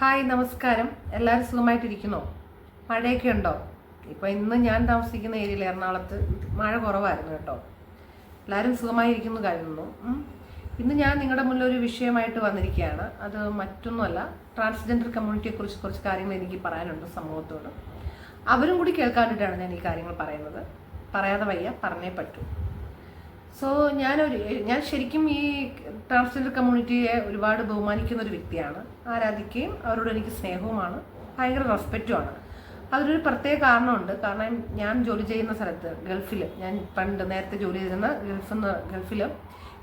Hi നമസ്കാരം. എല്ലാവരും സുഖമായിട്ടിരിക്കുന്നോ? മഴയൊക്കെ ഉണ്ടോ? ഇപ്പോൾ ഇന്ന് ഞാൻ താമസിക്കുന്ന ഏരിയയിൽ എറണാകുളത്ത് മഴ കുറവായിരുന്നു കേട്ടോ. എല്ലാവരും സുഖമായിരിക്കുന്നു കരുതുന്നു. ഇന്ന് ഞാൻ നിങ്ങളുടെ മുന്നിൽ ഒരു വിഷയമായിട്ട് വന്നിരിക്കുകയാണ്. അത് മറ്റൊന്നുമല്ല ട്രാൻസ്ജെൻഡർ കമ്മ്യൂണിറ്റിയെ കുറിച്ച് കുറച്ച് കാര്യങ്ങൾ എനിക്ക് പറയാനുണ്ട് സമൂഹത്തോട്. അവരും കൂടി കേൾക്കാണ്ടിട്ടാണ് ഞാൻ ഈ കാര്യങ്ങൾ പറയുന്നത്. പറയാതെ വയ്യ പറഞ്ഞേ പറ്റൂ. സോ ഞാനൊരു ഞാൻ ശരിക്കും ഈ ട്രാൻസ്ജെൻഡർ കമ്മ്യൂണിറ്റിയെ ഒരുപാട് ബഹുമാനിക്കുന്ന ഒരു വ്യക്തിയാണ്. ആരാധിക്കുകയും അവരോട് എനിക്ക് സ്നേഹവുമാണ്. ഭയങ്കര റെസ്പെക്റ്റുമാണ് അതിനൊരു പ്രത്യേക കാരണമുണ്ട്. കാരണം ഞാൻ ജോലി ചെയ്യുന്ന സ്ഥലത്ത് ഗൾഫിൽ ഞാൻ പണ്ട് നേരത്തെ ജോലി ചെയ്തിരുന്ന ഗൾഫിൽ നിന്ന് ഗൾഫിൽ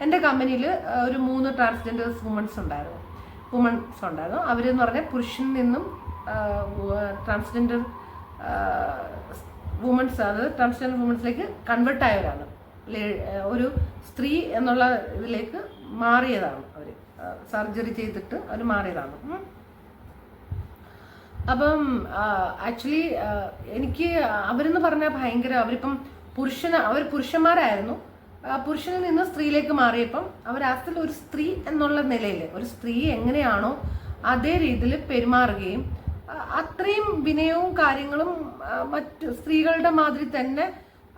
എന്റെ കമ്പനിയിൽ ഒരു മൂന്ന് ട്രാൻസ്ജെൻഡേഴ്സ് വുമൻസ് ഉണ്ടായിരുന്നു. വുമൺസ് ഉണ്ടായിരുന്നു. അവരെന്ന് പറഞ്ഞാൽ പുരുഷനിൽ നിന്നും ട്രാൻസ്ജെൻഡർ വുമൻസ് അതായത് ട്രാൻസ്ജെൻഡർ വുമൻസിലേക്ക് കൺവേർട്ട് ആയവരാണ്. ഒരു സ്ത്രീ എന്നുള്ള ഇതിലേക്ക് മാറിയതാണ്. സർജറി ചെയ്തിട്ട് അവർ മാറിയതാണ്. അപ്പം ആക്ച്വലി എനിക്ക് അവരെന്ന് പറഞ്ഞാൽ ഭയങ്കര അവരിപ്പം പുരുഷന അവർ പുരുഷന്മാരായിരുന്നു. പുരുഷനിൽ നിന്ന് സ്ത്രീയിലേക്ക് മാറിയപ്പം അവർ അസൽ ഒരു സ്ത്രീ എന്നുള്ള നിലയിൽ ഒരു സ്ത്രീ എങ്ങനെയാണോ അതേ രീതിയിൽ പെരുമാറുകയും അത്രയും വിനയവും കാര്യങ്ങളും മറ്റ് സ്ത്രീകളുടെ മാതിരി തന്നെ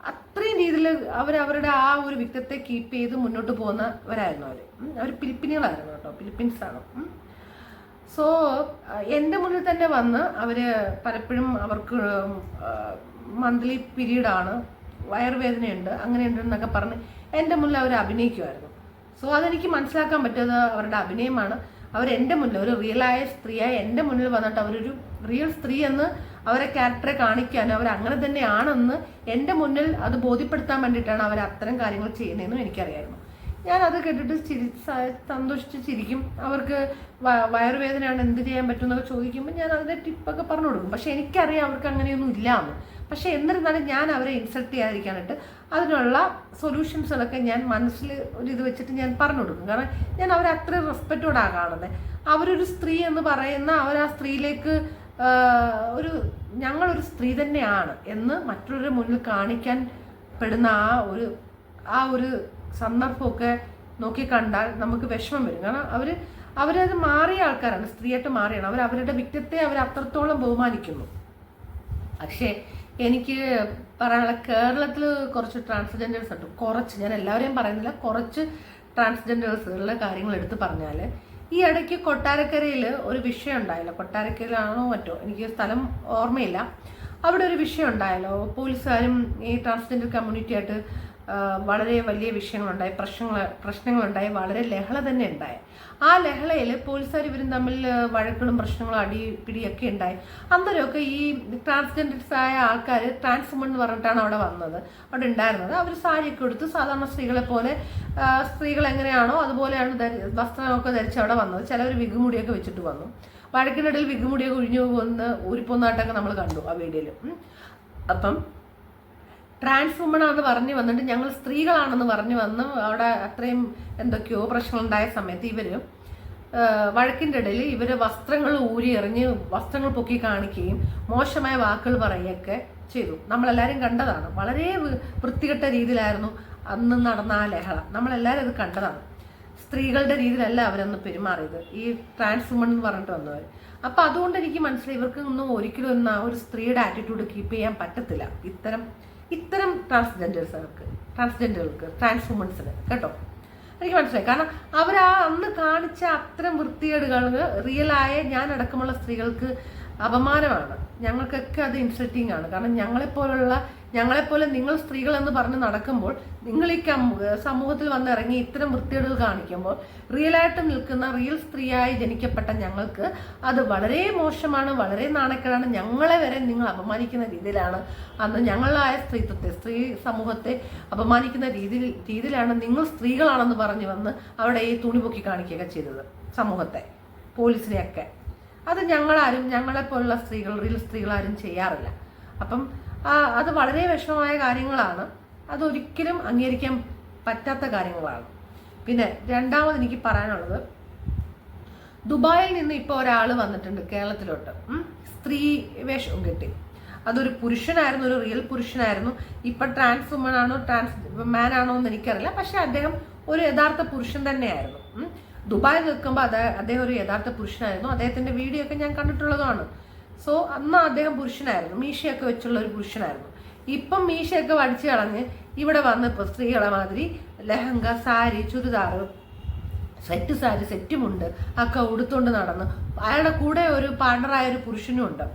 അത്രയും രീതിയിൽ അവർ അവരുടെ ആ ഒരു വ്യക്തിത്വത്തെ കീപ്പ് ചെയ്ത് മുന്നോട്ട് പോകുന്നവരായിരുന്നു അവർ അവർ ഫിലിപ്പിനുകളായിരുന്നു കേട്ടോ ഫിലിപ്പീൻസ് ആണ്. സോ എന്റെ മുന്നിൽ തന്നെ വന്ന് അവർ പലപ്പോഴും അവർക്ക് മന്ത്ലി പീരീഡാണ് വയറുവേദനയുണ്ട് അങ്ങനെയുണ്ട് എന്നൊക്കെ പറഞ്ഞ് എന്റെ മുന്നിൽ അവർ അഭിനയിക്കുമായിരുന്നു സോ അതെനിക്ക് മനസ്സിലാക്കാൻ പറ്റിയത് അവരുടെ അഭിനയമാണ്. അവർ എന്റെ മുന്നിൽ ഒരു റിയലായ സ്ത്രീയായ എന്റെ മുന്നിൽ വന്നിട്ട് അവരൊരു റിയൽ സ്ത്രീ എന്ന് അവരെ ക്യാരക്ടറെ കാണിക്കാനും അവർ അങ്ങനെ തന്നെയാണെന്ന് എന്റെ മുന്നിൽ അത് ബോധ്യപ്പെടുത്താൻ വേണ്ടിയിട്ടാണ് അവർ അത്തരം കാര്യങ്ങൾ ചെയ്യുന്നതെന്നും എനിക്കറിയായിരുന്നു. ഞാൻ അത് കേട്ടിട്ട് ചിരി സന്തോഷിച്ച് ചിരിക്കും അവർക്ക് വയറുവേദനയാണ് എന്ത് ചെയ്യാൻ പറ്റും എന്നൊക്കെ ചോദിക്കുമ്പോൾ ഞാൻ അതിന്റെ ടിപ്പൊക്കെ പറഞ്ഞു കൊടുക്കും. പക്ഷെ എനിക്കറിയാം അവർക്ക് അങ്ങനെയൊന്നും ഇല്ലാന്ന്. പക്ഷേ എന്നിരുന്നാലും ഞാൻ അവരെ ഇൻസൾട്ട് ചെയ്യാതിരിക്കാനായിട്ട് അതിനുള്ള സൊല്യൂഷൻസുകളൊക്കെ ഞാൻ മനസ്സിൽ ഒരു ഇത് വെച്ചിട്ട് ഞാൻ പറഞ്ഞു കൊടുക്കും. കാരണം ഞാൻ അവരെ അത്ര റെസ്പെക്റ്റോടാണ് കാണുന്നത് അവരൊരു സ്ത്രീ എന്ന് പറയുന്ന അവർ ആ സ്ത്രീയിലേക്ക് ഒരു ഞങ്ങളൊരു സ്ത്രീ തന്നെയാണ് എന്ന് മറ്റുള്ളവരുടെ മുന്നിൽ കാണിക്കാൻ പെടുന്ന ആ ഒരു ആ ഒരു സന്ദർഭമൊക്കെ നോക്കി കണ്ടാൽ നമുക്ക് വിഷമം വരും. കാരണം അവർ അവരത് മാറിയ ആൾക്കാരാണ് സ്ത്രീയായിട്ട് മാറിയാണ്. അവർ അവരുടെ വ്യക്തിത്വത്തെ അവർ അത്രത്തോളം ബഹുമാനിക്കുന്നു. പക്ഷേ എനിക്ക് പറയാനുള്ള കേരളത്തിൽ കുറച്ച് ട്രാൻസ്ജെൻഡേഴ്സ് ഉണ്ട് കുറച്ച് ഞാൻ എല്ലാവരെയും പറയുന്നില്ല കുറച്ച് ട്രാൻസ്ജെൻഡേഴ്സുകളുടെ കാര്യങ്ങൾ എടുത്ത് പറഞ്ഞാൽ ഈ ഇടയ്ക്ക് കൊട്ടാരക്കരയിൽ ഒരു വിഷയം ഉണ്ടായല്ലോ. കൊട്ടാരക്കരയിലാണോ മറ്റോ? എനിക്ക് സ്ഥലം ഓർമ്മയില്ല. അവിടെ ഒരു വിഷയം ഉണ്ടായല്ലോ. പോലീസുകാരും ഈ ട്രാൻസ്ജെൻഡർ കമ്മ്യൂണിറ്റിയായിട്ട് വളരെ വലിയ വിഷയങ്ങളുണ്ടായി. പ്രശ്നങ്ങൾ പ്രശ്നങ്ങളുണ്ടായി. വളരെ ലഹള തന്നെ ഉണ്ടായി. ആ ലഹളയിൽ പോലീസുകാർ ഇവരും തമ്മിൽ വഴക്കുകളും പ്രശ്നങ്ങളും അടി പിടിയൊക്കെ ഉണ്ടായി. അന്നേരമൊക്കെ ഈ ട്രാൻസ്ജെൻഡേഴ്സ് ആയ ആൾക്കാർ ട്രാൻസ് വുമൺ എന്ന് പറഞ്ഞിട്ടാണ് അവിടെ വന്നത്. അവിടെ ഉണ്ടായിരുന്നത്. അവർ സാരിയൊക്കെ എടുത്ത് സാധാരണ സ്ത്രീകളെ പോലെ സ്ത്രീകൾ എങ്ങനെയാണോ അതുപോലെയാണ് വസ്ത്രമൊക്കെ ധരിച്ച് അവിടെ വന്നത്. ചിലവർ വിഗുമുടിയൊക്കെ വെച്ചിട്ട് വന്നു. വഴക്കിനിടയിൽ വിഗുമുടിയൊക്കെ ഒഴിഞ്ഞു പോകുന്ന ഊരിപ്പോന്നാട്ടൊക്കെ നമ്മൾ കണ്ടു ആ വീഡിയോയിൽ അപ്പം ട്രാൻസ് വുമൺ ആണെന്ന് പറഞ്ഞു വന്നിട്ട് ഞങ്ങൾ സ്ത്രീകളാണെന്ന് പറഞ്ഞു വന്ന് അവിടെ അത്രയും എന്തൊക്കെയോ പ്രശ്നങ്ങളുണ്ടായ സമയത്ത് ഇവർ വഴക്കിന്റെ ഇടയിൽ ഇവർ വസ്ത്രങ്ങൾ ഊരി എറിഞ്ഞ് വസ്ത്രങ്ങൾ പൊക്കി കാണിക്കുകയും മോശമായ വാക്കുകൾ പറയുകയൊക്കെ ചെയ്തു. നമ്മളെല്ലാവരും കണ്ടതാണ്. വളരെ വൃത്തികെട്ട രീതിയിലായിരുന്നു അന്ന് നടന്ന ആ ലഹള. നമ്മളെല്ലാവരും അത് കണ്ടതാണ്. സ്ത്രീകളുടെ രീതിയിലല്ല അവരന്ന് പെരുമാറിയത്. ഈ ട്രാൻസ് വുമൺ എന്ന് പറഞ്ഞിട്ട് വന്നവർ അപ്പം അതുകൊണ്ട് എനിക്ക് മനസ്സിലായി ഇവർക്ക് ഒന്നും ഒരിക്കലും ഒന്നും ആ ഒരു സ്ത്രീയുടെ ആറ്റിറ്റ്യൂഡ് കീപ്പ് ചെയ്യാൻ പറ്റത്തില്ല. ഇത്തരം ഇത്തരം ട്രാൻസ്ജെൻഡേഴ്സുകൾക്ക് ട്രാൻസ്ജെൻഡറുകൾക്ക് ട്രാൻസ് വുമൻസിന് കേട്ടോ? എനിക്ക് മനസ്സിലായി. കാരണം അവർ ആ അന്ന് കാണിച്ച അത്തരം വൃത്തികേടുകൾ റിയലായ ഞാൻ അടക്കമുള്ള സ്ത്രീകൾക്ക് അപമാനമാണ്. ഞങ്ങൾക്കൊക്കെ അത് ഇൻസൾട്ടിങ് ആണ്. കാരണം ഞങ്ങളെപ്പോലുള്ള ഞങ്ങളെപ്പോലെ നിങ്ങൾ സ്ത്രീകൾ എന്ന് പറഞ്ഞ് നടക്കുമ്പോൾ നിങ്ങൾ ഈ സമൂഹത്തിൽ വന്നിറങ്ങി ഇത്തരം വൃത്തികേടുകൾ കാണിക്കുമ്പോൾ റിയലായിട്ട് നിൽക്കുന്ന റിയൽ സ്ത്രീയായി ജനിക്കപ്പെട്ട ഞങ്ങൾക്ക് അത് വളരെ മോശമാണ് വളരെ നാണക്കേടാണ്. ഞങ്ങളെ വരെ നിങ്ങൾ അപമാനിക്കുന്ന രീതിയിലാണ് അന്ന് ഞങ്ങളായ സ്ത്രീത്വത്തെ സ്ത്രീ സമൂഹത്തെ അപമാനിക്കുന്ന രീതിയിൽ രീതിയിലാണ് നിങ്ങൾ സ്ത്രീകളാണെന്ന് പറഞ്ഞു വന്ന് അവിടെ ഈ തുണി പൊക്കി കാണിക്കുകയൊക്കെ ചെയ്തത് സമൂഹത്തെ പോലീസിനെയൊക്കെ. അത് ഞങ്ങളാരും ഞങ്ങളെപ്പോലുള്ള സ്ത്രീകൾ റിയൽ സ്ത്രീകളാരും ചെയ്യാറില്ല. അപ്പം അത് വളരെ വിഷമമായ കാര്യങ്ങളാണ്. അതൊരിക്കലും അംഗീകരിക്കാൻ പറ്റാത്ത കാര്യങ്ങളാണ്. പിന്നെ രണ്ടാമത് എനിക്ക് പറയാനുള്ളത് ദുബായിൽ നിന്ന് ഇപ്പോൾ ഒരാൾ വന്നിട്ടുണ്ട് കേരളത്തിലോട്ട്. സ്ത്രീ വേഷം കിട്ടി. അതൊരു പുരുഷനായിരുന്നു ഒരു റിയൽ പുരുഷനായിരുന്നു. ഇപ്പൊ ട്രാൻസ് വുമൺ ആണോ ട്രാൻസ് മാൻ ആണോ എന്ന് എനിക്കറിയില്ല. പക്ഷെ അദ്ദേഹം ഒരു യഥാർത്ഥ പുരുഷൻ തന്നെയായിരുന്നു. ദുബായിൽ നിൽക്കുമ്പോൾ അദ്ദേഹം ഒരു യഥാർത്ഥ പുരുഷനായിരുന്നു. അദ്ദേഹത്തിന്റെ വീഡിയോ ഒക്കെ ഞാൻ കണ്ടിട്ടുള്ളതാണ്. സോ അന്ന് അദ്ദേഹം പുരുഷനായിരുന്നു. മീശയൊക്കെ വെച്ചുള്ള ഒരു പുരുഷനായിരുന്നു. ഇപ്പം മീശയൊക്കെ വടിച്ചു കളഞ്ഞ് ഇവിടെ വന്ന് ഇപ്പോൾ സ്ത്രീകളെ മാതിരി ലഹങ്ക സാരി ചുരിദാറ് സെറ്റ് സാരി സെറ്റുമുണ്ട് ഒക്കെ ഉടുത്തുകൊണ്ട് നടന്ന്. അയാളുടെ കൂടെ ഒരു പാർട്ണറായ ഒരു പുരുഷനും ഉണ്ട്.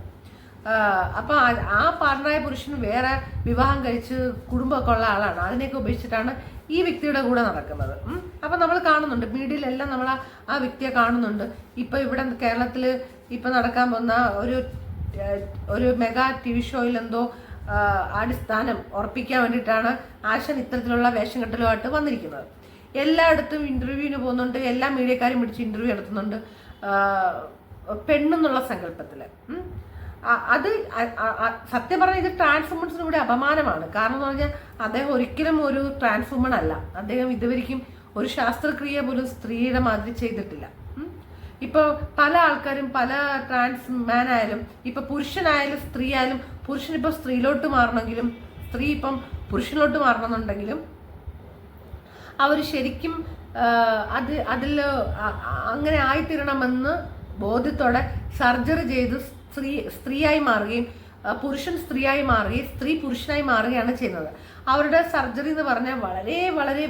അപ്പം ആ പാർട്ണറായ പുരുഷൻ വേറെ വിവാഹം കഴിച്ച് കുടുംബമൊക്കെ ഉള്ള ആളാണ്. അതിനെയൊക്കെ ഉപേക്ഷിച്ചിട്ടാണ് ഈ വ്യക്തിയുടെ കൂടെ നടക്കുന്നത്. അപ്പം നമ്മൾ കാണുന്നുണ്ട്. മീഡിയയിലെല്ലാം നമ്മൾ ആ വ്യക്തിയെ കാണുന്നുണ്ട്. ഇപ്പം ഇവിടെ കേരളത്തിൽ ഇപ്പം നടക്കാൻ പോകുന്ന ഒരു ഒരു മെഗാ ടി വി ഷോയിൽ എന്തോ അടിസ്ഥാനം ഉറപ്പിക്കാൻ വേണ്ടിയിട്ടാണ് ആശൻ ഇത്തരത്തിലുള്ള വേഷം കെട്ടലുമായിട്ട് വന്നിരിക്കുന്നത്. എല്ലായിടത്തും ഇന്റർവ്യൂവിന് പോകുന്നുണ്ട് എല്ലാ മീഡിയക്കാരും പിടിച്ച് ഇന്റർവ്യൂ നടത്തുന്നുണ്ട് പെണ്ണെന്നുള്ള സങ്കല്പത്തിൽ അത് സത്യം പറഞ്ഞാൽ ഇത് ട്രാൻസ്വുമൻസിന് അപമാനമാണ്. കാരണം എന്ന് പറഞ്ഞാൽ അദ്ദേഹം ഒരിക്കലും ഒരു ട്രാൻസ്വുമൺ അല്ല. അദ്ദേഹം ഇതുവരെയും ഒരു ശാസ്ത്രക്രിയ പോലും സ്ത്രീയുടെ മാതിരി ചെയ്തിട്ടില്ല. ഉം. ഇപ്പൊ പല ആൾക്കാരും പല ട്രാൻസ് മാൻ ആയാലും ഇപ്പോൾ പുരുഷനായാലും സ്ത്രീ ആയാലും പുരുഷൻ ഇപ്പൊ സ്ത്രീയിലോട്ട് മാറണമെങ്കിലും സ്ത്രീ ഇപ്പം പുരുഷനിലോട്ട് മാറണമെന്നുണ്ടെങ്കിലും അവർ ശരിക്കും അത് അതിൽ അങ്ങനെ ആയിത്തീരണമെന്ന് ബോധ്യത്തോടെ സർജറി ചെയ്ത് സ്ത്രീ സ്ത്രീയായി മാറുകയും പുരുഷൻ സ്ത്രീയായി മാറുകയും സ്ത്രീ പുരുഷനായി മാറുകയാണ് ചെയ്യുന്നത് അവരുടെ സർജറി എന്ന് പറഞ്ഞാൽ വളരെ വളരെ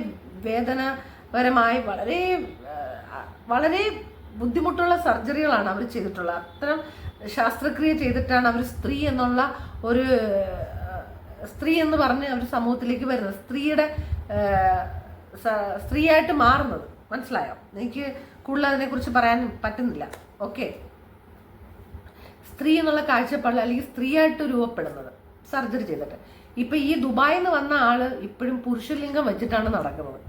വേദനപരമായി വളരെ വളരെ ബുദ്ധിമുട്ടുള്ള സർജറികളാണ് അവർ ചെയ്തിട്ടുള്ളത്. അത്തരം ശാസ്ത്രക്രിയ ചെയ്തിട്ടാണ് അവർ സ്ത്രീ എന്നുള്ള ഒരു സ്ത്രീ എന്ന് പറഞ്ഞ് അവർ സമൂഹത്തിലേക്ക് വരുന്നത്. സ്ത്രീയുടെ സ്ത്രീയായിട്ട് മാറുന്നത്. മനസ്സിലായോ? എനിക്ക് കൂടുതൽ അതിനെക്കുറിച്ച് പറയാൻ പറ്റുന്നില്ല. ഓക്കെ. സ്ത്രീ എന്നുള്ള കാഴ്ചപ്പാടിൽ അല്ലെങ്കിൽ സ്ത്രീയായിട്ട് രൂപപ്പെടുന്നത് സർജറി ചെയ്തിട്ട്. ഇപ്പൊ ഈ ദുബായിൽ നിന്ന് വന്ന ആൾ ഇപ്പോഴും പുരുഷലിംഗം വെച്ചിട്ടാണ് നടക്കുന്നത്.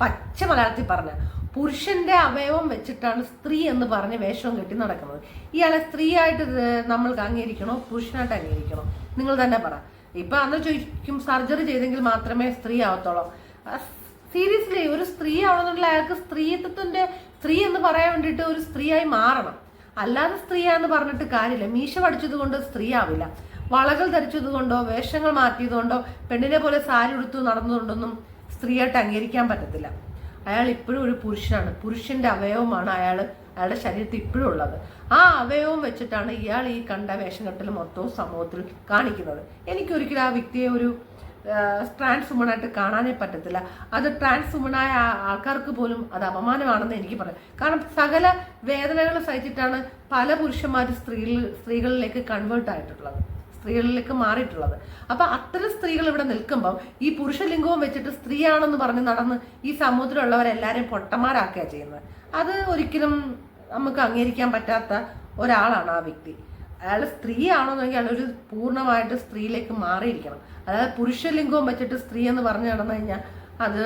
പച്ച മലയാളത്തിൽ പറഞ്ഞ പുരുഷന്റെ അവയവം വെച്ചിട്ടാണ് സ്ത്രീ എന്ന് പറഞ്ഞ് വേഷം കെട്ടി നടക്കുന്നത്. ഇയാളെ സ്ത്രീയായിട്ട് നമ്മൾക്ക് അംഗീകരിക്കണോ? പുരുഷനായിട്ട് അംഗീകരിക്കണോ? നിങ്ങൾ തന്നെ പറ. ഇപ്പൊ അന്ന് ചോദിക്കും സർജറി ചെയ്തെങ്കിൽ മാത്രമേ സ്ത്രീ ആവത്തുള്ളൂ. സീരിയസ്ലി ഒരു സ്ത്രീ ആവണമെന്നുള്ള അയാൾക്ക് സ്ത്രീത്വത്തിന്റെ സ്ത്രീ എന്ന് പറയാൻ വേണ്ടിയിട്ട് ഒരു സ്ത്രീയായി മാറണം. അല്ലാതെ സ്ത്രീയാന്ന് പറഞ്ഞിട്ട് കാര്യമില്ല. മീശ പഠിച്ചത് കൊണ്ട് സ്ത്രീ ആവില്ല. വളകൾ ധരിച്ചത് കൊണ്ടോ വേഷങ്ങൾ മാറ്റിയത് കൊണ്ടോ പെണ്ണിനെ പോലെ സാരി ഉടുത്തു നടന്നതുകൊണ്ടൊന്നും സ്ത്രീയായിട്ട് അംഗീകരിക്കാൻ പറ്റത്തില്ല. അയാൾ ഇപ്പോഴും ഒരു പുരുഷനാണ്. പുരുഷന്റെ അവയവമാണ് അയാൾ അയാളുടെ ശരീരത്തിൽ ഇപ്പോഴും ഉള്ളത്. ആ അവയവം വെച്ചിട്ടാണ് ഇയാൾ ഈ കണ്ട വേഷം കെട്ടൽ മൊത്തവും സമൂഹത്തിൽ കാണിക്കുന്നത്. എനിക്കൊരിക്കലും ആ വ്യക്തിയെ ഒരു ട്രാൻസ് വുമണായിട്ട് കാണാനേ പറ്റത്തില്ല. അത് ട്രാൻസ് വുമണായ ആൾക്കാർക്ക് പോലും അത് അപമാനമാണെന്ന് എനിക്ക് പറയാം. കാരണം സകല വേദനകൾ സഹിച്ചിട്ടാണ് പല പുരുഷന്മാരും സ്ത്രീകളിൽ സ്ത്രീകളിലേക്ക് കൺവേർട്ട് ആയിട്ടുള്ളത്. സ്ത്രീകളിലേക്ക് മാറിയിട്ടുള്ളത്. അപ്പൊ അത്തരം സ്ത്രീകൾ ഇവിടെ നിൽക്കുമ്പോൾ ഈ പുരുഷലിംഗവും വെച്ചിട്ട് സ്ത്രീയാണെന്ന് പറഞ്ഞ് നടന്ന് ഈ സമൂഹത്തിലുള്ളവരെല്ലാരെയും പൊട്ടന്മാരാക്കുക ചെയ്യുന്നത്. അത് ഒരിക്കലും നമുക്ക് അംഗീകരിക്കാൻ പറ്റാത്ത ഒരാളാണ് ആ വ്യക്തി. അയാൾ സ്ത്രീ ആണോന്നെങ്കിൽ അയാൾ ഒരു പൂർണമായിട്ട് സ്ത്രീയിലേക്ക് മാറിയിരിക്കണം. അതായത് പുരുഷലിംഗവും വെച്ചിട്ട് സ്ത്രീ എന്ന് പറഞ്ഞു നടന്നു കഴിഞ്ഞാൽ അത്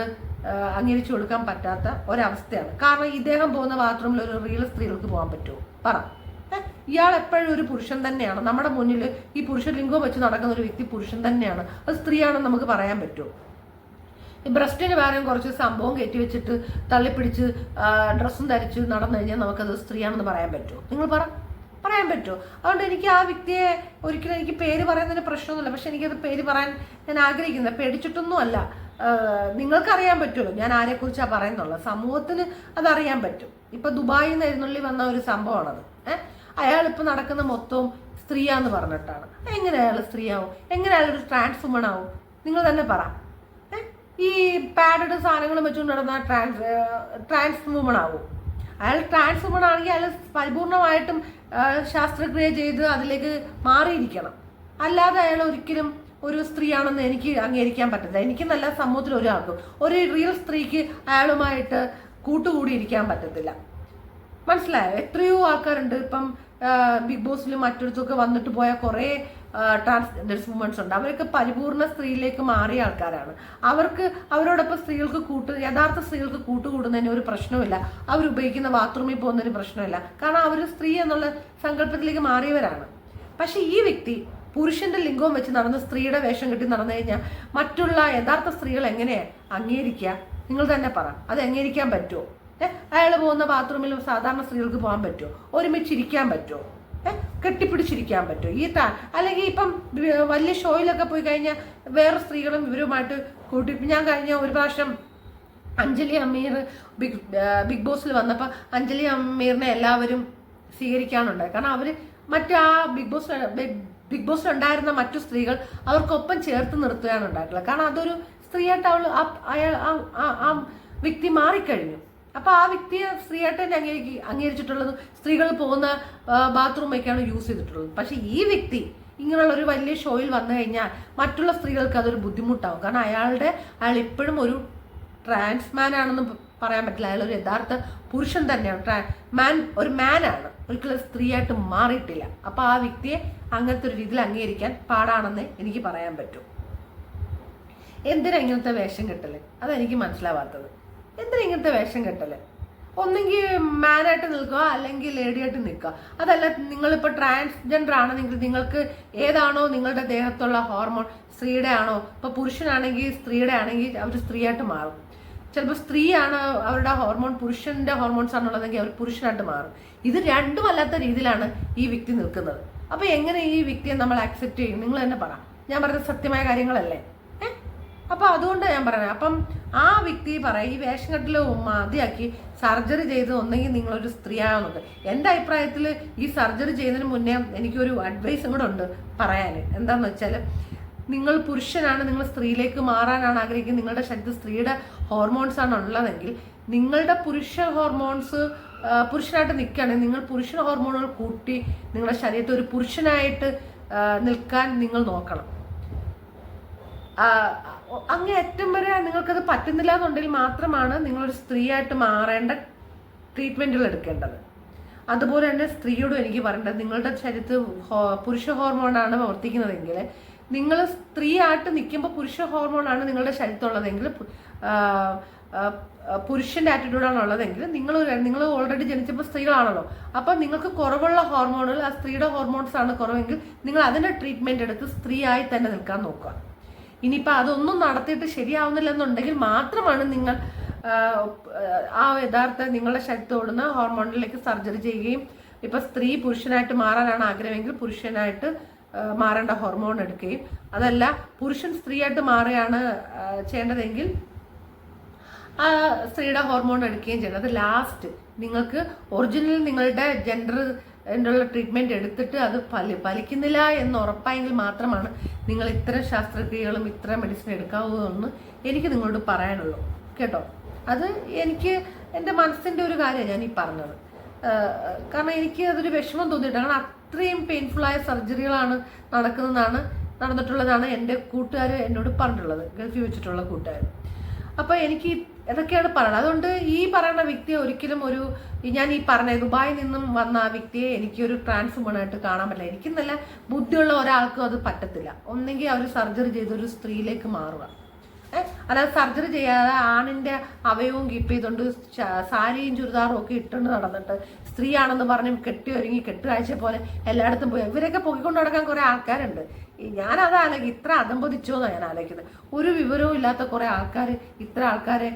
അംഗീകരിച്ചു കൊടുക്കാൻ പറ്റാത്ത ഒരവസ്ഥയാണ്. കാരണം ഇദ്ദേഹം പോകുന്ന ബാത്റൂമിൽ ഒരു റിയൽ സ്ത്രീകൾക്ക് പോകാൻ പറ്റുമോ? പറ. ഇയാൾ എപ്പോഴും ഒരു പുരുഷൻ തന്നെയാണ്. നമ്മുടെ മുന്നിൽ ഈ പുരുഷലിംഗം വെച്ച് നടക്കുന്ന ഒരു വ്യക്തി പുരുഷൻ തന്നെയാണ്. അത് സ്ത്രീയാണെന്ന് നമുക്ക് പറയാൻ പറ്റുമോ? ഈ ബ്രസ്റ്റിന് പകരം കുറച്ച് സംഭവം കയറ്റി വെച്ചിട്ട് തള്ളിപ്പിടിച്ച് ഡ്രസ്സും ധരിച്ച് നടന്നു കഴിഞ്ഞാൽ നമുക്കത് സ്ത്രീയാണെന്ന് പറയാൻ പറ്റുമോ? നിങ്ങൾ പറ. പറയാൻ പറ്റുമോ? അതുകൊണ്ട് എനിക്ക് ആ വ്യക്തിയെ ഒരിക്കലും എനിക്ക് പേര് പറയുന്നതിന് പ്രശ്നമൊന്നുമില്ല. പക്ഷെ എനിക്കത് പേര് പറയാൻ ഞാൻ ആഗ്രഹിക്കുന്നത് പേടിച്ചിട്ടൊന്നുമല്ല. നിങ്ങൾക്കറിയാൻ പറ്റുമല്ലോ. ഞാൻ ആരെക്കുറിച്ചാണ് പറയുന്നുള്ളത് സമൂഹത്തിന് അതറിയാൻ പറ്റും. ഇപ്പൊ ദുബായിൽ നിന്ന് എഴുന്നള്ളി വന്ന ഒരു സംഭവമാണത്. ഏഹ് അയാൾ ഇപ്പൊ നടക്കുന്ന മൊത്തവും സ്ത്രീയാന്ന് പറഞ്ഞിട്ടാണ്. എങ്ങനെ അയാൾ സ്ത്രീയാവും? എങ്ങനെ അയാൾ ഒരു ട്രാൻസ് വുമൺ ആവും? നിങ്ങൾ തന്നെ പറ. ഈ പാഡഡ് സാധനങ്ങൾ വെച്ചുകൊണ്ട് നടന്ന ട്രാൻസ് ട്രാൻസ് വുമൺ ആവും. അയാൾ ട്രാൻസ് വുമൺ ആണെങ്കിൽ അയാൾ പരിപൂർണമായിട്ടും ശാസ്ത്രക്രിയ ചെയ്ത് അതിലേക്ക് മാറിയിരിക്കണം. അല്ലാതെ അയാൾ ഒരിക്കലും ഒരു സ്ത്രീയാണെന്ന് എനിക്ക് അംഗീകരിക്കാൻ പറ്റില്ല എനിക്ക് നല്ല സമൂഹത്തിൽ ഒരാൾക്കും ഒരു റിയൽ സ്ത്രീക്ക് അയാളുമായിട്ട് കൂട്ടുകൂടിയിരിക്കാൻ പറ്റത്തില്ല. മനസ്സിലായോ? എത്രയോ ആൾക്കാരുണ്ട്. ഇപ്പം ബിഗ് ബോസിലും മറ്റൊരിടത്തൊക്കെ വന്നിട്ട് പോയ കുറേ ട്രാൻസ്ജെൻഡേഴ്സ് വുമൻസ് ഉണ്ട്. അവരൊക്കെ പരിപൂർണ സ്ത്രീയിലേക്ക് മാറിയ ആൾക്കാരാണ്. അവർക്ക് അവരോടൊപ്പം സ്ത്രീകൾക്ക് കൂട്ട് യഥാർത്ഥ സ്ത്രീകൾക്ക് കൂട്ടുകൂടുന്നതിന് ഒരു പ്രശ്നമില്ല അവർ ഉപയോഗിക്കുന്ന ബാത്റൂമിൽ പോകുന്നതിന് പ്രശ്നമില്ല. കാരണം അവർ സ്ത്രീ എന്നുള്ള സങ്കല്പത്തിലേക്ക് മാറിയവരാണ്. പക്ഷെ ഈ വ്യക്തി പുരുഷന്റെ ലിംഗവും വെച്ച് നടന്ന് സ്ത്രീയുടെ വേഷം കെട്ടി നടന്നു കഴിഞ്ഞാൽ മറ്റുള്ള യഥാർത്ഥ സ്ത്രീകൾ എങ്ങനെയാ? അംഗീകരിക്കുക. നിങ്ങൾ തന്നെ പറ. അത് അംഗീകരിക്കാൻ പറ്റുമോ? അയാൾ പോകുന്ന ബാത്റൂമിൽ സാധാരണ സ്ത്രീകൾക്ക് പോകാൻ പറ്റുമോ ഒരുമിച്ചിരിക്കാൻ പറ്റുമോ കെട്ടിപ്പിടിച്ചിരിക്കാൻ പറ്റുമോ ഈ താ അല്ലെങ്കിൽ ഇപ്പം വലിയ ഷോയിലൊക്കെ പോയി കഴിഞ്ഞാൽ വേറെ സ്ത്രീകളും ഇവരുമായിട്ട് കൂട്ടി ഞാൻ കഴിഞ്ഞ ഒരു പ്രാവശ്യം അഞ്ജലി അമീർ ബിഗ് ബിഗ് ബോസിൽ വന്നപ്പോൾ അഞ്ജലി അമീറിനെ എല്ലാവരും സ്വീകരിക്കാനുണ്ടായി. കാരണം അവർ മറ്റു ആ ബിഗ് ബോസ് ബിഗ് ബോസിൽ ഉണ്ടായിരുന്ന മറ്റു സ്ത്രീകൾ അവർക്കൊപ്പം ചേർത്ത് നിർത്തുകയാണ് ഉണ്ടായിട്ടുള്ളത് കാരണം അതൊരു സ്ത്രീയായിട്ട് അവൾ അയാൾ ആ വ്യക്തി മാറിക്കഴിഞ്ഞു. അപ്പൊ ആ വ്യക്തിയെ സ്ത്രീയായിട്ട് തന്നെ അംഗീകരി അംഗീകരിച്ചിട്ടുള്ളത് സ്ത്രീകൾ പോകുന്ന ബാത്റൂമൊക്കെയാണ് യൂസ് ചെയ്തിട്ടുള്ളത്. പക്ഷെ ഈ വ്യക്തി ഇങ്ങനെയുള്ള ഒരു വലിയ ഷോയിൽ വന്നു കഴിഞ്ഞാൽ മറ്റുള്ള സ്ത്രീകൾക്ക് അതൊരു ബുദ്ധിമുട്ടാവും. കാരണം അയാളുടെ അയാൾ ഇപ്പോഴും ഒരു ട്രാൻസ്മാൻ ആണെന്ന് പറയാൻ പറ്റില്ല. അയാൾ ഒരു യഥാർത്ഥ പുരുഷൻ തന്നെയാണ്. ട്രാ മാൻ ഒരു മാനാണ് ഒരിക്കലും ഒരു സ്ത്രീയായിട്ട് മാറിയിട്ടില്ല. അപ്പൊ ആ വ്യക്തിയെ അങ്ങനത്തെ ഒരു രീതിയിൽ അംഗീകരിക്കാൻ പാടാണെന്ന് എനിക്ക് പറയാൻ പറ്റും. എന്തിനാ ഇങ്ങനത്തെ വേഷം കെട്ടൽ? അതെനിക്ക് മനസ്സിലാവാത്തത്. എന്തിനാ ഇങ്ങനത്തെ വേഷം കെട്ടൽ? ഒന്നെങ്കിൽ മാനായിട്ട് നിൽക്കുക അല്ലെങ്കിൽ ലേഡിയായിട്ട് നിൽക്കുക. അതല്ല നിങ്ങളിപ്പോൾ ട്രാൻസ്ജെൻഡർ ആണെങ്കിൽ നിങ്ങൾക്ക് ഏതാണോ നിങ്ങളുടെ ദേഹത്തുള്ള ഹോർമോൺ സ്ത്രീയുടെ ആണോ ഇപ്പോൾ പുരുഷനാണെങ്കിൽ സ്ത്രീയുടെ ആണെങ്കിൽ അവർ സ്ത്രീയായിട്ട് മാറും. ചിലപ്പോൾ സ്ത്രീയാണ് അവരുടെ ഹോർമോൺ പുരുഷന്റെ ഹോർമോൺസ് ആണുള്ളതെങ്കിൽ അവർ പുരുഷനായിട്ട് മാറും. ഇത് രണ്ടും അല്ലാത്ത രീതിയിലാണ് ഈ വ്യക്തി നിൽക്കുന്നത്. അപ്പോൾ എങ്ങനെ ഈ വ്യക്തിയെ നമ്മൾ ആക്സെപ്റ്റ് ചെയ്യും? നിങ്ങൾ തന്നെ പറ. ഞാൻ പറഞ്ഞ സത്യമായ കാര്യങ്ങളല്ലേ? അപ്പൊ അതുകൊണ്ടാണ് ഞാൻ പറയുന്നത് അപ്പം ആ വ്യക്തി പറയും ഈ വേഷം കെട്ടിൽ മതിയാക്കി സർജറി ചെയ്ത് ഒന്നെങ്കിൽ നിങ്ങളൊരു സ്ത്രീയാവുന്നുണ്ട് എന്റെ അഭിപ്രായത്തിൽ ഈ സർജറി ചെയ്യുന്നതിന് മുന്നേ എനിക്കൊരു അഡ്വൈസും കൂടെ ഉണ്ട് പറയാൻ എന്താന്ന് വെച്ചാൽ നിങ്ങൾ പുരുഷനാണ് നിങ്ങൾ സ്ത്രീയിലേക്ക് മാറാനാണ് ആഗ്രഹിക്കുന്നത്. നിങ്ങളുടെ ശരീരത്തിൽ സ്ത്രീയുടെ ഹോർമോൺസ് ആണ് ഉള്ളതെങ്കിൽ നിങ്ങളുടെ പുരുഷ ഹോർമോൺസ് പുരുഷനായിട്ട് നിൽക്കുകയാണെങ്കിൽ നിങ്ങൾ പുരുഷ ഹോർമോണുകൾ കൂട്ടി നിങ്ങളുടെ ശരീരത്തിൽ ഒരു പുരുഷനായിട്ട് നിൽക്കാൻ നിങ്ങൾ നോക്കണം. അങ്ങേ ഏറ്റവും വരെ നിങ്ങൾക്കത് പറ്റുന്നില്ല എന്നുണ്ടെങ്കിൽ മാത്രമാണ് നിങ്ങളൊരു സ്ത്രീയായിട്ട് മാറേണ്ട ട്രീറ്റ്മെന്റുകൾ എടുക്കേണ്ടത്. അതുപോലെ തന്നെ സ്ത്രീയോടും എനിക്ക് പറയേണ്ടത് നിങ്ങളുടെ ശരീരത്തിൽ പുരുഷ ഹോർമോണാണ് പ്രവർത്തിക്കുന്നതെങ്കിൽ നിങ്ങൾ സ്ത്രീ ആയിട്ട് നിൽക്കുമ്പോൾ പുരുഷ ഹോർമോണാണ് നിങ്ങളുടെ ശരീരത്തുള്ളതെങ്കിൽ പുരുഷന്റെ ആറ്റിറ്റ്യൂഡാണ് ഉള്ളതെങ്കിൽ നിങ്ങൾ നിങ്ങൾ ഓൾറെഡി ജനിച്ചപ്പോൾ സ്ത്രീകളാണല്ലോ. അപ്പോൾ നിങ്ങൾക്ക് കുറവുള്ള ഹോർമോണുകൾ ആ സ്ത്രീയുടെ ഹോർമോൺസ് ആണ് കുറവെങ്കിൽ നിങ്ങൾ അതിന്റെ ട്രീറ്റ്മെന്റ് എടുത്ത് സ്ത്രീയായി തന്നെ നിൽക്കാൻ നോക്കുക. ഇനിയിപ്പോൾ അതൊന്നും നടത്തിയിട്ട് ശരിയാവുന്നില്ലെന്നുണ്ടെങ്കിൽ മാത്രമാണ് നിങ്ങൾ ആ, യഥാർത്ഥ നിങ്ങളുടെ ശരീരത്തിൽ ഓടുന്ന ഹോർമോണിലേക്ക് സർജറി ചെയ്യുകയും ഇപ്പൊ സ്ത്രീ പുരുഷനായിട്ട് മാറാനാണ് ആഗ്രഹമെങ്കിൽ പുരുഷനായിട്ട് മാറേണ്ട ഹോർമോൺ എടുക്കുകയും. അതല്ല പുരുഷൻ സ്ത്രീയായിട്ട് മാറുകയാണ് ചെയ്യേണ്ടതെങ്കിൽ ആ സ്ത്രീയുടെ ഹോർമോൺ എടുക്കുകയും ചെയ്യണം. അത് ലാസ്റ്റ് നിങ്ങൾക്ക് ഒറിജിനൽ നിങ്ങളുടെ ജെൻഡർ ഉള്ള ട്രീറ്റ്മെന്റ് എടുത്തിട്ട് അത് ഫലി ഫലിക്കുന്നില്ല എന്ന് ഉറപ്പായെങ്കിൽ മാത്രമാണ് നിങ്ങൾ ഇത്ര ശാസ്ത്രക്രിയകളും ഇത്ര മെഡിസിൻ എടുക്കാവൂ എന്ന് എനിക്ക് നിങ്ങളോട് പറയാനുള്ളൂ. കേട്ടോ? അത് എനിക്ക് എന്റെ മനസ്സിന്റെ ഒരു കാര്യമാണ് ഞാൻ ഈ പറഞ്ഞത്. കാരണം എനിക്ക് അതൊരു വിഷമം തോന്നിയിട്ടാണ് കാരണം അത്രയും പെയിൻഫുള്ളായ സർജറികളാണ് നടക്കുന്നതാണ് നടന്നിട്ടുള്ളതാണ് എന്റെ കൂട്ടുകാർ എന്നോട് പറഞ്ഞിട്ടുള്ളത്. ഗൾഫിൽ വെച്ചിട്ടുള്ള കൂട്ടുകാർ അപ്പോൾ എനിക്ക് ഇതൊക്കെയാണ് പറയുന്നത് അതുകൊണ്ട് ഈ പറയുന്ന വ്യക്തിയെ ഒരിക്കലും ഒരു ഞാൻ ഈ പറഞ്ഞ ദുബായിൽ നിന്നും വന്ന ആ വ്യക്തിയെ എനിക്ക് ഒരു ട്രാൻസ്ഫോമണായിട്ട് കാണാൻ പറ്റില്ല. എനിക്ക് നല്ല ബുദ്ധിയുള്ള ഒരാൾക്കും അത് പറ്റത്തില്ല. ഒന്നെങ്കിൽ അവർ സർജറി ചെയ്ത് ഒരു സ്ത്രീയിലേക്ക് മാറുക. അല്ലാതെ സർജറി ചെയ്യാതെ ആണിന്റെ അവയവും കീപ്പ് ചെയ്തുകൊണ്ട് സാരിയും ചുരിദാറും ഒക്കെ ഇട്ടുകൊണ്ട് നടന്നിട്ട് സ്ത്രീയാണെന്ന് പറഞ്ഞ് കെട്ടി ഒരുങ്ങി കെട്ടുകാഴ്ച പോലെ എല്ലായിടത്തും പോയി. ഇവരൊക്കെ പൊക്കിക്കൊണ്ട് നടക്കാൻ കുറെ ആൾക്കാരുണ്ട്. ഞാനത് ആലോചിക്കും ഇത്ര അതമ്പതിച്ചോ എന്നാണ് ഞാൻ ആലോചിക്കുന്നത്. ഒരു വിവരവും ഇല്ലാത്ത കുറെ ആൾക്കാർ ഇത്ര ആൾക്കാരെ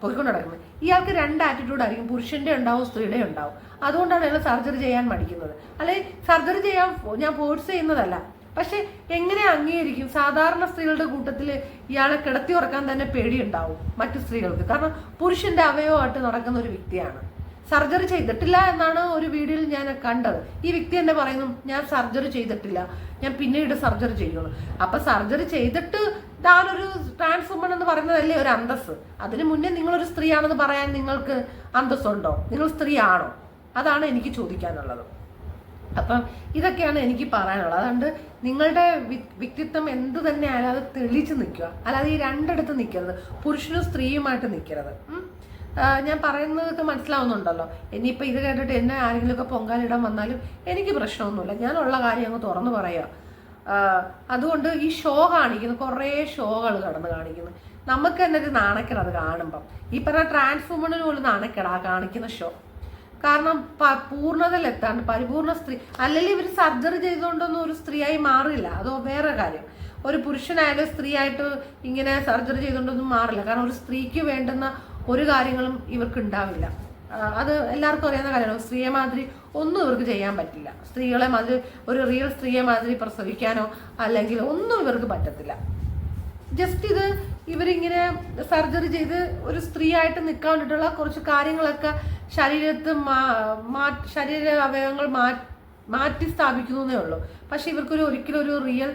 പൊക്കിക്കൊണ്ട് നടക്കുന്നത് ഇയാൾക്ക് രണ്ട് ആറ്റിറ്റ്യൂഡ് ആയിരിക്കും. പുരുഷന്റെ ഉണ്ടാവും സ്ത്രീയുടെ ഉണ്ടാവും. അതുകൊണ്ടാണ് അയാൾ സർജറി ചെയ്യാൻ മടിക്കുന്നത്. അല്ലെങ്കിൽ സർജറി ചെയ്യാൻ ഞാൻ ഫോഴ്സ് ചെയ്യുന്നതല്ല. പക്ഷെ എങ്ങനെ അംഗീകരിക്കും? സാധാരണ സ്ത്രീകളുടെ കൂട്ടത്തിൽ ഇയാളെ കിടത്തി ഉറക്കാൻ തന്നെ പേടിയുണ്ടാവും മറ്റു സ്ത്രീകൾക്ക്. കാരണം പുരുഷന്റെ അവയവമായിട്ട് നടക്കുന്ന ഒരു വ്യക്തിയാണ്. സർജറി ചെയ്തിട്ടില്ല എന്നാണ് ഒരു വീഡിയോയിൽ ഞാൻ കണ്ടത്. ഈ വ്യക്തി എന്നെ പറയുന്നു ഞാൻ സർജറി ചെയ്തിട്ടില്ല. ഞാൻ പിന്നീട് സർജറി ചെയ്യുന്നു അപ്പൊ സർജറി ചെയ്തിട്ട് താനൊരു ട്രാൻസ് എന്ന് പറയുന്നതല്ലേ ഒരു അന്തസ് അതിന് മുന്നേ നിങ്ങളൊരു സ്ത്രീയാണെന്ന് പറയാൻ നിങ്ങൾക്ക് അന്തസ്സുണ്ടോ? നിങ്ങൾ സ്ത്രീയാണോ? അതാണ് എനിക്ക് ചോദിക്കാനുള്ളത്. അപ്പം ഇതൊക്കെയാണ് എനിക്ക് പറയാനുള്ളത്. അതുകൊണ്ട് നിങ്ങളുടെ വ്യക്തിത്വം എന്ത് തന്നെ ആയാലും അത് തെളിച്ച് നിൽക്കുക. അല്ലാതെ ഈ രണ്ടിടത്ത് നിൽക്കരുത്. പുരുഷനും സ്ത്രീയുമായിട്ട് നിൽക്കരുത്. ഞാൻ പറയുന്നതൊക്കെ മനസ്സിലാവുന്നുണ്ടല്ലോ. ഇനിയിപ്പോൾ ഇത് കേട്ടിട്ട് എന്നെ ആരെങ്കിലുമൊക്കെ പൊങ്കാലിടാൻ വന്നാലും എനിക്ക് പ്രശ്നമൊന്നുമില്ല. ഞാനുള്ള കാര്യം അങ്ങ് തുറന്നു പറയുക ആ, അതുകൊണ്ട് ഈ ഷോ കാണിക്കുന്നു. കുറേ ഷോകൾ കടന്ന് കാണിക്കുന്നു. നമുക്ക് തന്നെ ഒരു നാണക്കേട് അത് കാണുമ്പം. ഈ പറഞ്ഞ ട്രാൻസ്ഫോമിന് പോലും നാണക്കേട് ആ കാണിക്കുന്ന ഷോ. കാരണം പൂർണതയിലെത്താണ്ട് പരിപൂർണ സ്ത്രീ അല്ലെങ്കിൽ ഇവർ സർജറി ചെയ്തുകൊണ്ടൊന്നും ഒരു സ്ത്രീയായി മാറില്ല. അതോ വേറെ കാര്യം. ഒരു പുരുഷനായാലും സ്ത്രീയായിട്ട് ഇങ്ങനെ സർജറി ചെയ്തുകൊണ്ടൊന്നും മാറില്ല. കാരണം ഒരു സ്ത്രീക്ക് വേണ്ടുന്ന ഒരു കാര്യങ്ങളും ഇവർക്ക് ഉണ്ടാവില്ല അത് എല്ലാവർക്കും അറിയാവുന്ന കാര്യമാണ്. സ്ത്രീയെ മാതിരി ഒന്നും ഇവർക്ക് ചെയ്യാൻ പറ്റില്ല. സ്ത്രീകളെ മാതിരി ഒരു റിയൽ സ്ത്രീയെ മാതിരി പ്രസവിക്കാനോ അല്ലെങ്കിൽ ഒന്നും ഇവർക്ക് പറ്റത്തില്ല. ജസ്റ്റ് ഇത് ഇവരിങ്ങനെ സർജറി ചെയ്ത് ഒരു സ്ത്രീ ആയിട്ട് നിൽക്കാൻ വേണ്ടിയിട്ടുള്ള കുറച്ച് കാര്യങ്ങളൊക്കെ ശരീരത്ത് മാ- ശരീര അവയവങ്ങൾ മാറ്റി സ്ഥാപിക്കുന്നതേ ഉള്ളൂ. പക്ഷെ ഇവർക്കൊരു ഒരിക്കലും ഒരു റിയൽ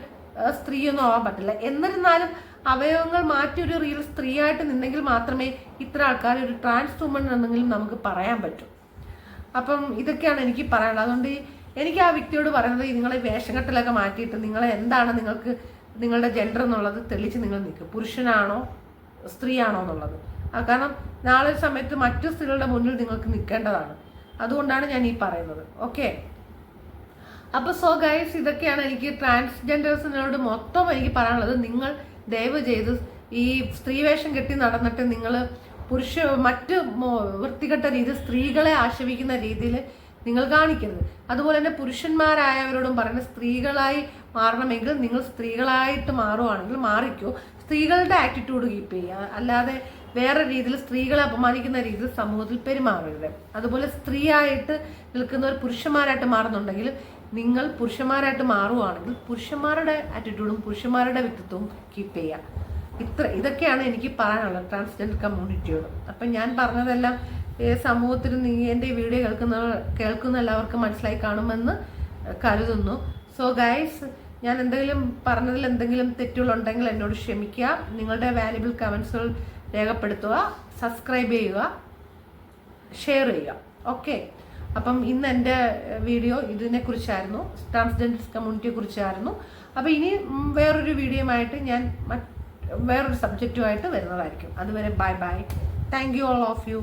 സ്ത്രീയൊന്നും ആവാൻ പറ്റില്ല. എന്നിരുന്നാലും അവയവങ്ങൾ മാറ്റി ഒരു റിയൽ സ്ത്രീയായിട്ട് നിന്നെങ്കിൽ മാത്രമേ ഇത്ര ആൾക്കാർ ഒരു ട്രാൻസ് വുമൺ എന്നെങ്കിലും നമുക്ക് പറയാൻ പറ്റൂ. അപ്പം ഇതൊക്കെയാണ് എനിക്ക് പറയാനുള്ളത്. അതുകൊണ്ട് എനിക്ക് ആ വ്യക്തിയോട് പറയുന്നത് നിങ്ങളെ വേഷഘട്ടലൊക്കെ മാറ്റിയിട്ട് നിങ്ങളെ എന്താണ് നിങ്ങൾക്ക് നിങ്ങളുടെ ജെൻഡർ എന്നുള്ളത് തെളിച്ച് നിങ്ങൾ നിൽക്കും. പുരുഷനാണോ സ്ത്രീയാണോ എന്നുള്ളത്. കാരണം നാളെ സമയത്ത് മറ്റു സ്ത്രീകളുടെ മുന്നിൽ നിങ്ങൾക്ക് നിൽക്കേണ്ടതാണ്. അതുകൊണ്ടാണ് ഞാൻ ഈ പറയുന്നത്. ഓക്കെ? അപ്പോൾ സോ ഗൈസ് ഇതൊക്കെയാണ് എനിക്ക് ട്രാൻസ്ജെൻഡേഴ്സിനോട് മൊത്തം എനിക്ക് പറയാനുള്ളത്. നിങ്ങൾ ദയവ് ചെയ്ത് ഈ സ്ത്രീവേഷം കെട്ടി നടന്നിട്ട് നിങ്ങൾ പുരുഷ മറ്റ് വൃത്തികെട്ട രീതി സ്ത്രീകളെ ആശവിക്കുന്ന രീതിയിൽ നിങ്ങൾ കാണിക്കരുത്. അതുപോലെ തന്നെ പുരുഷന്മാരായവരോടും പറയുന്നത് സ്ത്രീകളായി മാറണമെങ്കിൽ നിങ്ങൾ സ്ത്രീകളായിട്ട് മാറുവാണെങ്കിൽ മാറിക്കോ. സ്ത്രീകളുടെ ആറ്റിറ്റ്യൂഡ് കീപ്പ് ചെയ്യുക. അല്ലാതെ വേറെ രീതിയിൽ സ്ത്രീകളെ അപമാനിക്കുന്ന രീതിയിൽ സമൂഹത്തിൽ പെരുമാറരുത്. അതുപോലെ സ്ത്രീയായിട്ട് നിൽക്കുന്നവർ പുരുഷന്മാരായിട്ട് മാറുന്നുണ്ടെങ്കിൽ നിങ്ങൾ പുരുഷന്മാരായിട്ട് മാറുവാണെങ്കിൽ പുരുഷന്മാരുടെ ആറ്റിറ്റ്യൂഡും പുരുഷന്മാരുടെ വ്യക്തിത്വവും കീപ്പ് ചെയ്യുക ഇത്ര ഇതൊക്കെയാണ് എനിക്ക് പറയാനുള്ളത് ട്രാൻസ്ജെൻഡർ കമ്മ്യൂണിറ്റിയോട് അപ്പം ഞാൻ പറഞ്ഞതെല്ലാം ഈ സമൂഹത്തിൽ നീ എന്റെ വീഡിയോ കേൾക്കുന്ന കേൾക്കുന്ന എല്ലാവർക്കും മനസ്സിലായി കാണുമെന്ന് കരുതുന്നു. സോ ഗൈസ് ഞാൻ എന്തെങ്കിലും പറഞ്ഞതിൽ എന്തെങ്കിലും തെറ്റുകളുണ്ടെങ്കിൽ എന്നോട് ക്ഷമിക്കുക. നിങ്ങളുടെ വാല്യുബിൾ കമൻസുകൾ രേഖപ്പെടുത്തുക സബ്സ്ക്രൈബ് ചെയ്യുക ഷെയർ ചെയ്യുക. ഓക്കെ അപ്പം ഇന്ന് എന്റെ വീഡിയോ ഇതിനെ കുറിച്ചായിരുന്നു ട്രാൻസ്ജെൻഡേഴ്സ് കമ്മ്യൂണിറ്റിയെ കുറിച്ചായിരുന്നു അപ്പോൾ ഇനി വേറൊരു വീഡിയോയുമായിട്ട് ഞാൻ വേറൊരു സബ്ജക്റ്റുമായിട്ട് വരുന്നതായിരിക്കും. അതുവരെ bye bye. Thank you all of you